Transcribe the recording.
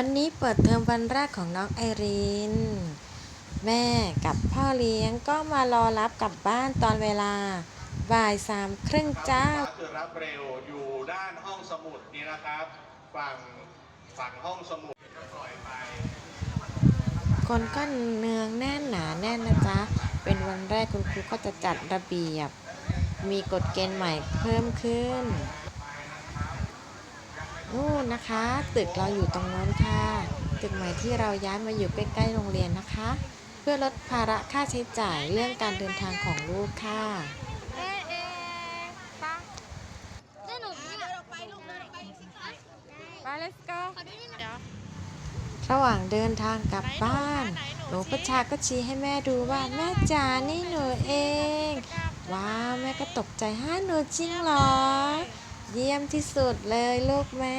วันนี้เปิดเทอมวันแรกของน้องไอริน แม่กับพ่อเลี้ยงก็มารอรับกลับบ้านตอนเวลาบ่ายสามครึ่งจ้าคือรับเร็วอยู่ด้านห้องสมุดนี่นะครับ ฝั่งฝั่งห้องสมุดก็ปล่อยไปคนก็เนืองแน่นหนาแน่นนะจ๊ะ เป็นวันแรกคุณครูก็จะจัดระเบียบ มีกฎเกณฑ์ใหม่เพิ่มขึ้น นู่นนะคะ ตึกเราอยู่ตรงโน้นค่ะ ตึกใหม่ที่เราย้ายมาอยู่ใกล้ๆโรงเรียนนะคะ เพื่อลดภาระค่าใช้จ่ายเรื่องการเดินทางของลูกค่ะเอ๊ะเอ๊ะปะเดินออกไปเดินออกไปลูกเดินออกไปไป let's go เดี๋ยวระหว่างเดินทางกลับบ้าน หนูประชาก็ชี้ให้แม่ดูว่าแม่จ๋านี่หนูเอง ว้าว แม่ก็ตกใจฮะหนูจริงเหรอ เยี่ยมที่สุดเลยลูกแม่